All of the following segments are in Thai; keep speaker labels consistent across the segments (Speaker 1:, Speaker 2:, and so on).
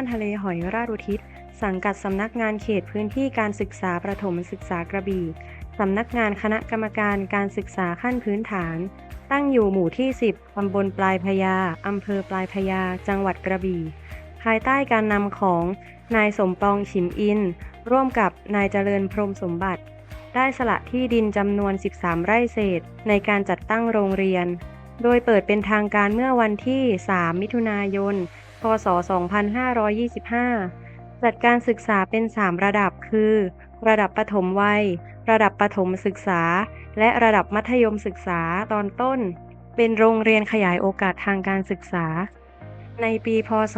Speaker 1: านทะเลหอยราชอุทิศ สังกัดสำนักงานเขตพื้นที่การศึกษาประถมศึกษากระบี่สำนักงานคณะกรรมการการศึกษาขั้นพื้นฐาน ตั้งอยู่หมู่ที่ 10 ตำบลปลายพญาอำเภอปลายพญาจังหวัดกระบี่ ภายใต้การนำของนายสมปองฉิมอิน ร่วมกับนายเจริญพรหมสมบัติ ได้สละที่ดินจำนวน 13 ไร่เศษ ในการจัดตั้งโรงเรียน โดยเปิดเป็นทางการเมื่อวันที่ 3 มิถุนายน พศ 2525 จัดการศึกษาเป็น 3 ระดับคือ ระดับประถมวัย ระดับประถมศึกษา และระดับมัธยมศึกษาตอนต้น เป็นโรงเรียนขยายโอกาสทางการศึกษา ในปี พศ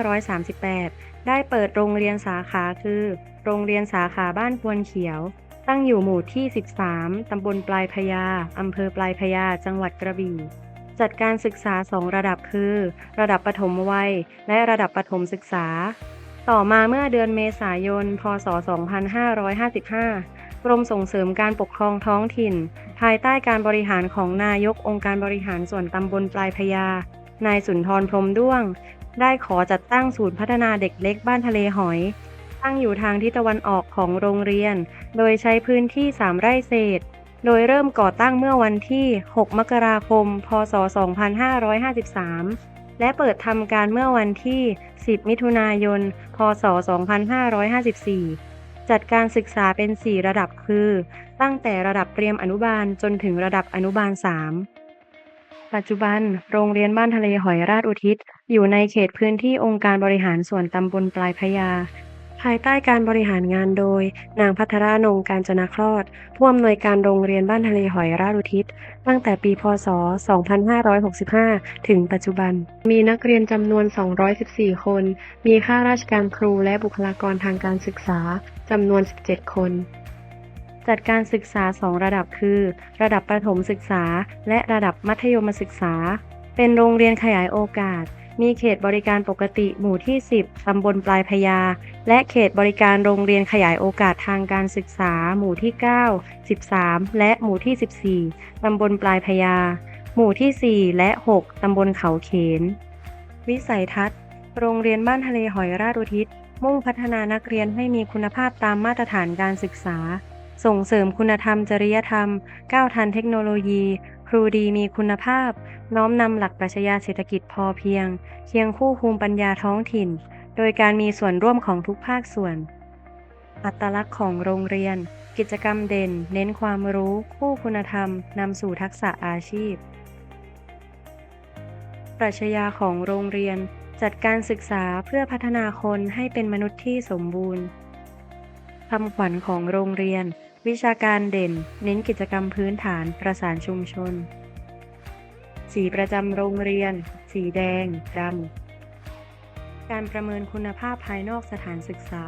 Speaker 1: 2538 ได้เปิดโรงเรียนสาขาคือ โรงเรียนสาขาบ้านพวนเขียว ตั้งอยู่หมู่ที่ 13 ตำบลปลายพญาอำเภอปลายพญาจังหวัดกระบี่ จัดการศึกษา 2 ระดับคือ ระดับประถมวัย และระดับประถมศึกษา ต่อมาเมื่อเดือนเมษายน พศ 2555 กรมส่งเสริมการปกครองท้องถิ่น ภายใต้การบริหารของนายกองค์การบริหารส่วนตำบลปลายพญานายสุนทรพรมด้วง ได้ขอจัดตั้งศูนย์พัฒนาเด็กเล็กบ้านทะเลหอย ตั้งอยู่ทางทิศตะวันออกของโรงเรียน โดยใช้พื้นที่ 3 ไร่เศษ โดยเริ่มก่อตั้งเมื่อวันที่ 6 มกราคม พศ 2553 และเปิดทำการเมื่อวันที่ 10 มิถุนายน พศ 2554 จัดการศึกษาเป็น 4 ระดับคือ ตั้งแต่ระดับเตรียมอนุบาลจนถึงระดับอนุบาล 3 ปัจจุบัน โรงเรียนบ้านทะเลหอยราชอุทิศ อยู่ในเขตพื้นที่องค์การบริหารส่วนตำบลปลายพญา ภายใต้การบริหารงานโดย นางพัทรานงการจนาคลอด ผู้อำนวยการโรงเรียนบ้านทะเลหอยราชอุทิศ ตั้งแต่ปีพศ 2565 ถึงปัจจุบัน มีนักเรียนจำนวน 214 คน มีข้าราชการครูและบุคลากรทางการศึกษาจำนวน 17 คน จัดการศึกษา 2 ระดับคือ ระดับประถมศึกษา และระดับมัธยมศึกษา เป็นโรงเรียนขยายโอกาส มีเขตบริการปกติหมู่ที่ 10 ตำบลปลายพญาและเขตบริการโรงเรียนขยายโอกาสทางการศึกษา หมู่ที่ 9 13 และหมู่ที่ 14 ตำบลปลายพญาหมู่ที่ 4 และ 6 ตำบลเขาเขน วิสัยทัศน์ โรงเรียนบ้านทะเลหอยราชอุทิศ มุ่งพัฒนานักเรียนให้มีคุณภาพตามมาตรฐานการศึกษา ส่งเสริมคุณธรรมจริยธรรม ก้าวทันเทคโนโลยี ครูดีมีคุณภาพ น้อมนำหลักปรัชญาเศรษฐกิจพอเพียง เคียงคู่ภูมิปัญญาท้องถิ่น โดยการมีส่วนร่วมของทุกภาคส่วน อัตลักษณ์ของโรงเรียน กิจกรรมเด่น เน้นความรู้ คู่คุณธรรมนำสู่ทักษะอาชีพ ปรัชญาของโรงเรียน จัดการศึกษาเพื่อพัฒนาคนให้เป็นมนุษย์ที่สมบูรณ์คำขวัญของโรงเรียน วิชาการเด่น เน้นกิจกรรมพื้นฐานประสานชุมชน สีประจำโรงเรียน สีแดงดำการประเมินคุณภาพภายนอกสถานศึกษา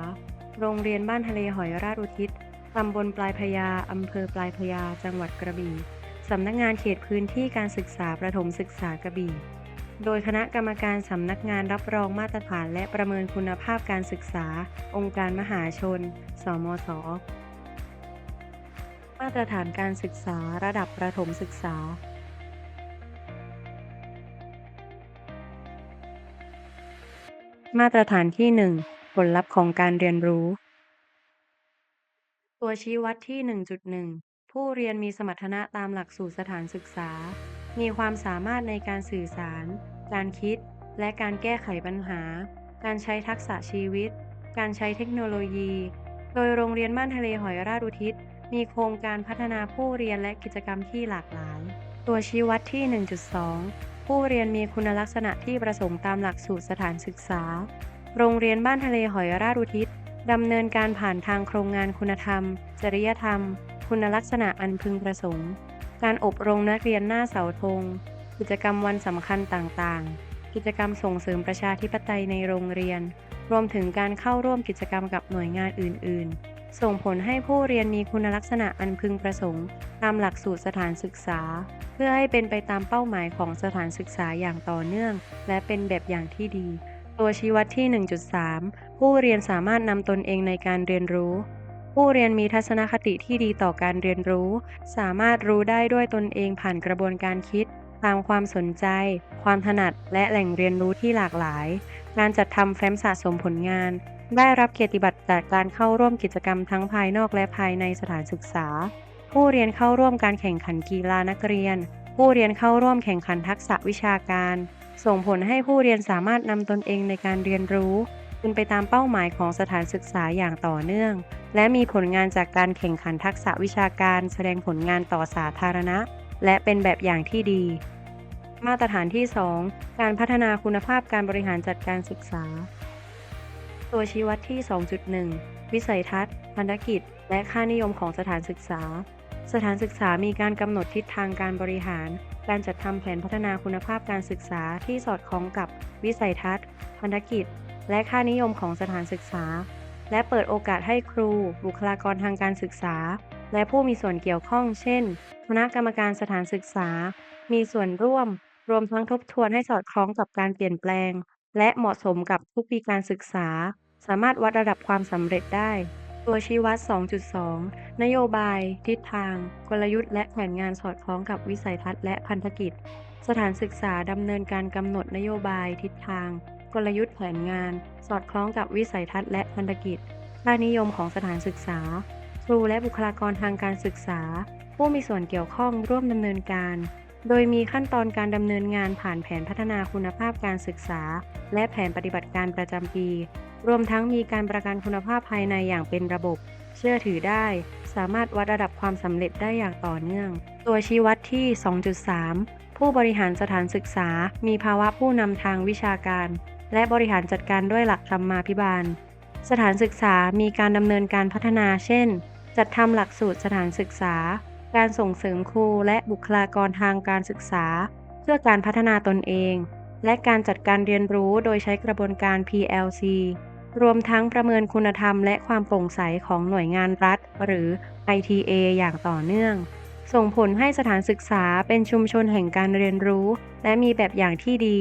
Speaker 1: โรงเรียนบ้านทะเลหอยราชอุทิศตำบลปลายพญาอำเภอปลายพญาจังหวัดกระบี่สำนักงานเขตพื้นที่การศึกษาประถมศึกษากระบี่ โดยคณะกรรมการสำนักงานรับรองมาตรฐานและประเมินคุณภาพการศึกษา องค์การมหาชน สมศ มาตรฐานการศึกษาระดับประถมศึกษา มาตรฐานที่ 1 ผลลัพธ์ของการเรียนรู้ ตัวชี้วัดที่ 1.1 ผู้เรียนมีสมรรถนะตามหลักสูตรสถานศึกษา มีความสามารถในการสื่อสาร การคิด และการแก้ไขปัญหา การใช้ทักษะชีวิต การใช้เทคโนโลยี โดยโรงเรียนบ้านทะเลหอยราชอุทิศ มีโครงการพัฒนาผู้เรียนและกิจกรรมที่หลากหลาย ตัวชี้วัดที่ 1.2 ผู้เรียนมีคุณลักษณะที่ประสงค์ตามหลักสูตรสถานศึกษา โรงเรียนบ้านทะเลหอยราชอุทิศดำเนินการผ่านทางโครงงานคุณธรรม จริยธรรม คุณลักษณะอันพึงประสงค์ การอบรมนักเรียนหน้าเสาธง กิจกรรมวันสำคัญต่างๆ กิจกรรมส่งเสริมประชาธิปไตยในโรงเรียน รวมถึงการเข้าร่วมกิจกรรมกับหน่วยงานอื่น ๆ ส่งผลให้ผู้เรียนมีคุณลักษณะอันพึงประสงค์ ตามหลักสูตรสถานศึกษา เพื่อให้เป็นไปตามเป้าหมายของสถานศึกษาอย่างต่อเนื่อง และเป็นแบบอย่างที่ดี ตัวชี้วัดที่ 1.3 ผู้เรียนสามารถนำตนเองในการเรียนรู้ ผู้เรียนมีทัศนคติที่ดีต่อการเรียนรู้ สามารถรู้ได้ด้วยตนเองผ่านกระบวนการคิด ตามความสนใจ ความถนัด และแหล่งเรียนรู้ที่หลากหลาย การจัดทำแฟ้มสะสมผลงาน ได้รับเกียรติบัตรจากการเข้าร่วมกิจกรรมทั้งภายนอกและภายในสถานศึกษา ผู้เรียนเข้าร่วมการแข่งขันกีฬานักเรียน ผู้เรียนเข้าร่วมแข่งขันทักษะวิชาการ ส่งผลให้ผู้เรียนสามารถนำตนเองในการเรียนรู้เป็นไปตามเป้าหมายของสถานศึกษาอย่างต่อเนื่อง และมีผลงานจากการแข่งขันทักษะวิชาการ แสดงผลงานต่อสาธารณะ และเป็นแบบอย่างที่ดี มาตรฐานที่ 2 การพัฒนาคุณภาพการบริหารจัดการศึกษา ตัวชี้วัดที่ 2.1 วิสัยทัศน์พันธกิจ และค่านิยมของสถานศึกษา สถานศึกษามีการกำหนดทิศทางการบริหาร การจัดทำแผนพัฒนาคุณภาพการศึกษาที่สอดคล้องกับวิสัยทัศน์ พันธกิจ และค่านิยมของสถานศึกษา และเปิดโอกาสให้ครู บุคลากรทางการศึกษา และผู้มีส่วนเกี่ยวข้อง เช่น คณะกรรมการสถานศึกษา มีส่วนร่วม รวมทั้งทบทวนให้สอดคล้องกับการเปลี่ยนแปลงและเหมาะสมกับทุกปีการศึกษา สามารถวัดระดับความสำเร็จได้ ตัวชี้วัด 2.2 นโยบาย ทิศทาง กลยุทธ์และแผนงานสอดคล้องกับวิสัยทัศน์และพันธกิจ สถานศึกษาดำเนินการกำหนดนโยบาย ทิศทาง กลยุทธ์แผนงาน สอดคล้องกับวิสัยทัศน์และพันธกิจค่านิยมของสถานศึกษา ครูและบุคลากรทางการศึกษา ผู้มีส่วนเกี่ยวข้องร่วมดำเนินการ โดยมีขั้นตอนการดำเนินงานผ่านแผนพัฒนาคุณภาพการศึกษา และแผนปฏิบัติการประจำปี รวมทั้งมีการประกันคุณภาพภายในอย่างเป็นระบบ เชื่อถือได้ สามารถวัดระดับความสำเร็จได้อย่างต่อเนื่อง ตัวชี้วัดที่ 2.3 ผู้บริหารสถานศึกษา มีภาวะผู้นำทางวิชาการ และบริหารจัดการด้วยหลักธรรมาภิบาล สถานศึกษามีการดำเนินการพัฒนาเช่น จัดทำหลักสูตรสถานศึกษา การส่งเสริมครูและบุคลากรทางการศึกษา เพื่อการพัฒนาตนเองและการจัดการเรียนรู้โดยใช้กระบวนการ PLC รวมทั้งประเมินคุณธรรมและความโปร่งใสของหน่วยงานรัฐ หรือ ITA อย่างต่อเนื่อง ส่งผลให้สถานศึกษาเป็นชุมชนแห่งการเรียนรู้ และมีแบบอย่างที่ดี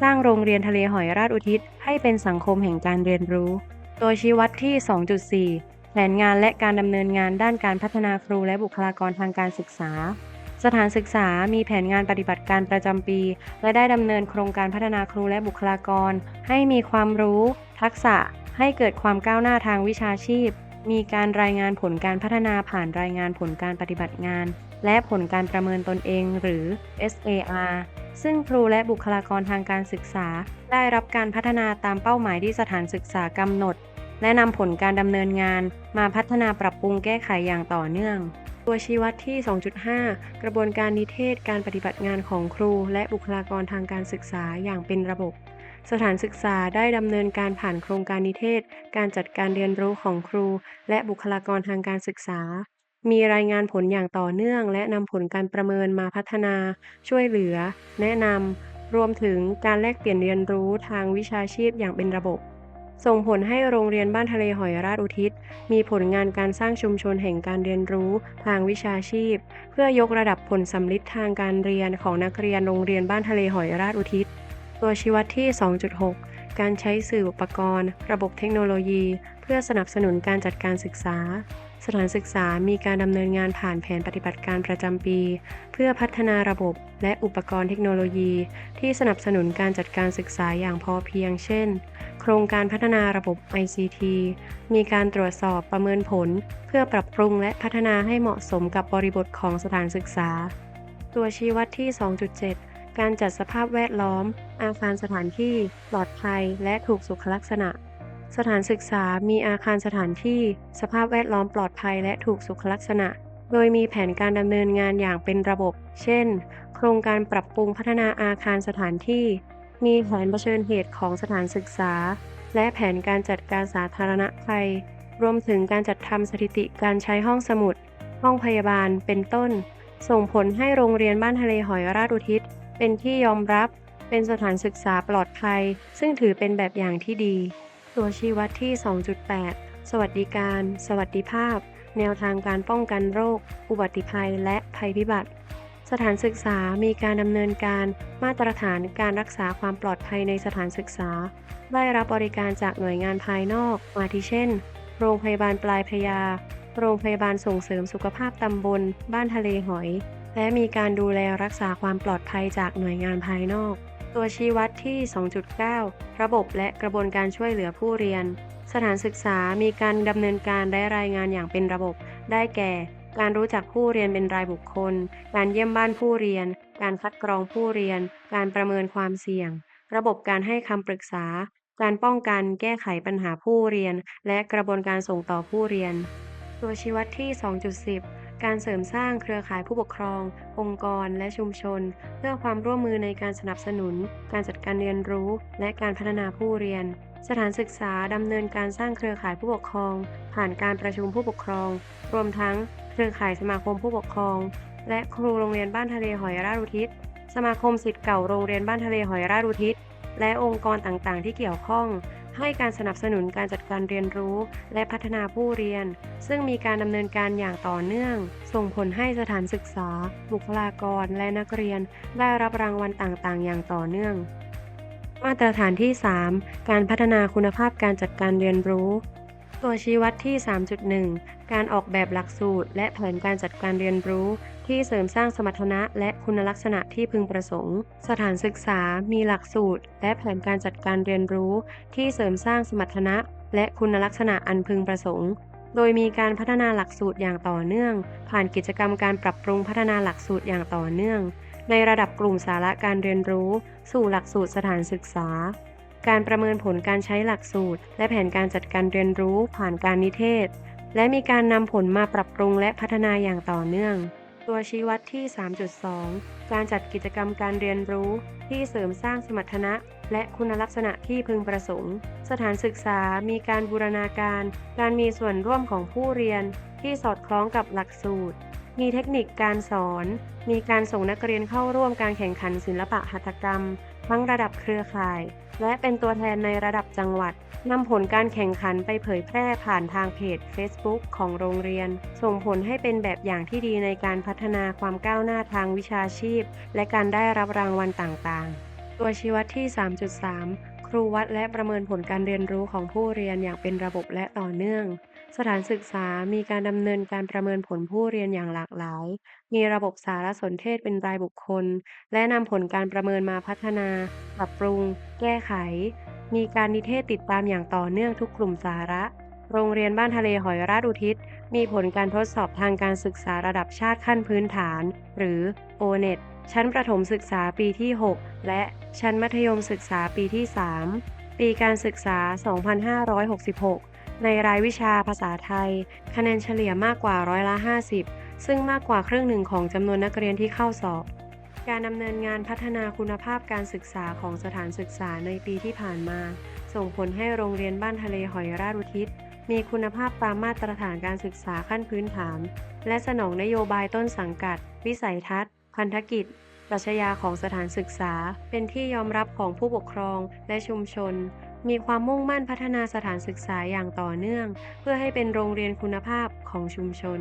Speaker 1: สร้างโรงเรียนทะเลหอยราชอุทิศ ให้เป็นสังคมแห่งการเรียนรู้ ตัวชี้วัดที่ 2.4 แผนงานและการดำเนินงานด้านการพัฒนาครูและบุคลากรทางการศึกษาสถานศึกษามีแผนงานปฏิบัติการประจำปี และได้ดำเนินโครงการพัฒนาครูและบุคลากร ให้มีความรู้ ทักษะให้เกิดความก้าวหน้าทางวิชาชีพ มีการรายงานผลการพัฒนาผ่านรายงานผลการปฏิบัติงาน และผลการประเมินตนเองหรือ SAR ซึ่งครูและบุคลากรทางการศึกษา ได้รับการพัฒนาตามเป้าหมายที่สถานศึกษากำหนด และนำผลการดำเนินงาน มาพัฒนาปรับปรุงแก้ไขอย่างต่อเนื่อง ตัวชี้วัดที่ 2.5 กระบวนการนิเทศการปฏิบัติงานของครู และบุคลากรทางการศึกษาอย่างเป็นระบบ สถานศึกษาได้ดำเนินการผ่านโครงการนิเทศ การจัดการเรียนรู้ของครู และบุคลากรทางการศึกษา มีรายงานผลอย่างต่อเนื่อง และนำผลการประเมินมาพัฒนา ช่วยเหลือ แนะนำรวมถึงการแลกเปลี่ยนเรียนรู้ทางวิชาชีพอย่างเป็นระบบ ส่งผลให้โรงเรียนบ้านทะเลหอยราชอุทิศ มีผลงานการสร้างชุมชนแห่งการเรียนรู้ทางวิชาชีพ เพื่อยกระดับผลสำลิดทางการเรียนของนักเรียนโรงเรียนบ้านทะเลหอยราชอุทิศ ตัวชี้วัดที่ 2.6 การใช้สื่ออุปกรณ์ ระบบเทคโนโลยี เพื่อสนับสนุนการจัดการศึกษา สถานศึกษามีการดำเนินงานผ่านแผนปฏิบัติการประจำปี เพื่อพัฒนาระบบและอุปกรณ์เทคโนโลยี ที่สนับสนุนการจัดการศึกษาอย่างพอเพียง เช่น โครงการพัฒนาระบบ ICT มีการตรวจสอบประเมินผล เพื่อปรับปรุงและพัฒนาให้เหมาะสมกับบริบทของสถานศึกษา ตัวชี้วัดที่ 2.7 การจัดสภาพแวดล้อม อาคารสถานที่ปลอดภัยและถูกสุขลักษณะ สถานศึกษามีอาคารสถานที่ สภาพแวดล้อมปลอดภัยและถูกสุขลักษณะ โดยมีแผนการดำเนินงานอย่างเป็นระบบ เช่น โครงการปรับปรุงพัฒนาอาคารสถานที่ มีแผนเผชิญเหตุของสถานศึกษา และแผนการจัดการสาธารณภัย รวมถึงการจัดทำสถิติการใช้ห้องสมุด ห้องพยาบาล เป็นต้นส่งผลให้โรงเรียนบ้านทะเลหอยราชอุทิศ เป็นที่ยอมรับ เป็นสถานศึกษาปลอดภัย ซึ่งถือเป็นแบบอย่างที่ดี ตัวชี้วัดที่ 2.8 สวัสดิการ สวัสดิภาพ แนวทางการป้องกันโรค อุบัติภัย และภัยพิบัติ สถานศึกษามีการดำเนินการมาตรฐานการรักษาความปลอดภัยในสถานศึกษา ได้รับบริการจากหน่วยงานภายนอกอาทิเช่น โรงพยาบาลปลายพยา โรงพยาบาลส่งเสริมสุขภาพตำบล บ้านทะเลหอย และมีการดูแลรักษาความปลอดภัยจากหน่วยงานภายนอก ตัวชี้วัดที่ 2.9 ระบบและกระบวนการช่วยเหลือผู้เรียน สถานศึกษามีการดำเนินการและรายงานอย่างเป็นระบบ ได้แก่ การรู้จักผู้เรียนเป็นรายบุคคล การเยี่ยมบ้านผู้เรียน การคัดกรองผู้เรียน การประเมินความเสี่ยง ระบบการให้คำปรึกษา การป้องกันแก้ไขปัญหาผู้เรียน และกระบวนการส่งต่อผู้เรียน ตัวชี้วัดที่ 2.10 การเสริมสร้างเครือข่ายผู้ปกครอง องค์กร และชุมชน เพื่อความร่วมมือในการสนับสนุน การจัดการเรียนรู้ และการพัฒนาผู้เรียน สถานศึกษาดำเนินการสร้างเครือข่ายผู้ปกครอง ผ่านการประชุมผู้ปกครอง รวมทั้งเครือข่ายสมาคมผู้ปกครอง และครูโรงเรียนบ้านทะเลหอยราชุทิศสมาคมศิษย์เก่าโรงเรียนบ้านทะเลหอยราชุทิศและองค์กรต่างๆ ที่เกี่ยวข้อง ให้การสนับสนุนการจัดการเรียนรู้ และพัฒนาผู้เรียน ซึ่งมีการดำเนินการอย่างต่อเนื่อง ส่งผลให้สถานศึกษา บุคลากรและนักเรียน ได้รับรางวัลต่างๆ อย่างต่อเนื่อง มาตรฐานที่ 3 การพัฒนาคุณภาพการจัดการเรียนรู้ตัวชี้วัดที่ 3.1 การออกแบบหลักสูตร และแผนการจัดการเรียนรู้ ที่เสริมสร้างสมรรถนะและคุณลักษณะที่พึงประสงค์ สถานศึกษามีหลักสูตร และแผนการจัดการเรียนรู้ ที่เสริมสร้างสมรรถนะ และคุณลักษณะอันพึงประสงค์ โดยมีการพัฒนาหลักสูตรอย่างต่อเนื่อง ผ่านกิจกรรมการปรับปรุงพัฒนาหลักสูตรอย่างต่อเนื่อง ในระดับกลุ่มสาระการเรียนรู้ สู่หลักสูตรสถานศึกษาการประเมินผลการใช้หลักสูตร และแผนการจัดการเรียนรู้ผ่านการนิเทศ และมีการนำผลมาปรับปรุงและพัฒนาอย่างต่อเนื่อง ตัวชี้วัดที่ 3.2 การจัดกิจกรรมการเรียนรู้ที่เสริมสร้างสมรรถนะ และคุณลักษณะที่พึงประสงค์ สถานศึกษามีการบูรณาการ การมีส่วนร่วมของผู้เรียนที่สอดคล้องกับหลักสูตร มีเทคนิคการสอน มีการส่งนักเรียนเข้าร่วมการแข่งขันศิลปะหัตถกรรม ทั้งระดับเครือข่าย และเป็นตัวแทนในระดับจังหวัดนำผลการแข่งขันไปเผยแพร่ผ่านทางเพจ Facebook ของโรงเรียน ส่งผลให้เป็นแบบอย่างที่ดีในการพัฒนาความก้าวหน้าทางวิชาชีพ และการได้รับรางวัลต่างๆ ตัวชี้วัดที่ 3.3 ครูวัดและประเมินผลการเรียนรู้ของผู้เรียนอย่างเป็นระบบและต่อเนื่อง สถานศึกษามีการดำเนินการประเมินผลผู้เรียนอย่างหลากหลาย มีระบบสารสนเทศเป็นรายบุคคล และนำผลการประเมินมาพัฒนา ปรับปรุง แก้ไข มีการนิเทศติดตามอย่างต่อเนื่องทุกกลุ่มสาระ โรงเรียนบ้านทะเลหอยราชอุทิศ มีผลการทดสอบทางการศึกษาระดับชาติขั้นพื้นฐาน หรือ O-NET ชั้นประถมศึกษาปีที่ 6 และชั้นมัธยมศึกษาปีที่ 3 ปีการศึกษา 2566 ในรายวิชาภาษาไทย คะแนนเฉลี่ยมากกว่าร้อยละ 50 ซึ่งมากกว่าครึ่งหนึ่งของจำนวนนักเรียนที่เข้าสอบ การดำเนินงานพัฒนาคุณภาพการศึกษาของสถานศึกษาในปีที่ผ่านมา ส่งผลให้โรงเรียนบ้านทะเลหอยราชอุทิศมีคุณภาพตามมาตรฐานการศึกษาขั้นพื้นฐาน และสนองนโยบายต้นสังกัด วิสัยทัศน์ พันธกิจปรัชญาของสถานศึกษา เป็นที่ยอมรับของผู้ปกครองและชุมชน มีความมุ่งมั่นพัฒนาสถานศึกษาอย่างต่อเนื่อง เพื่อให้เป็นโรงเรียนคุณภาพของชุมชน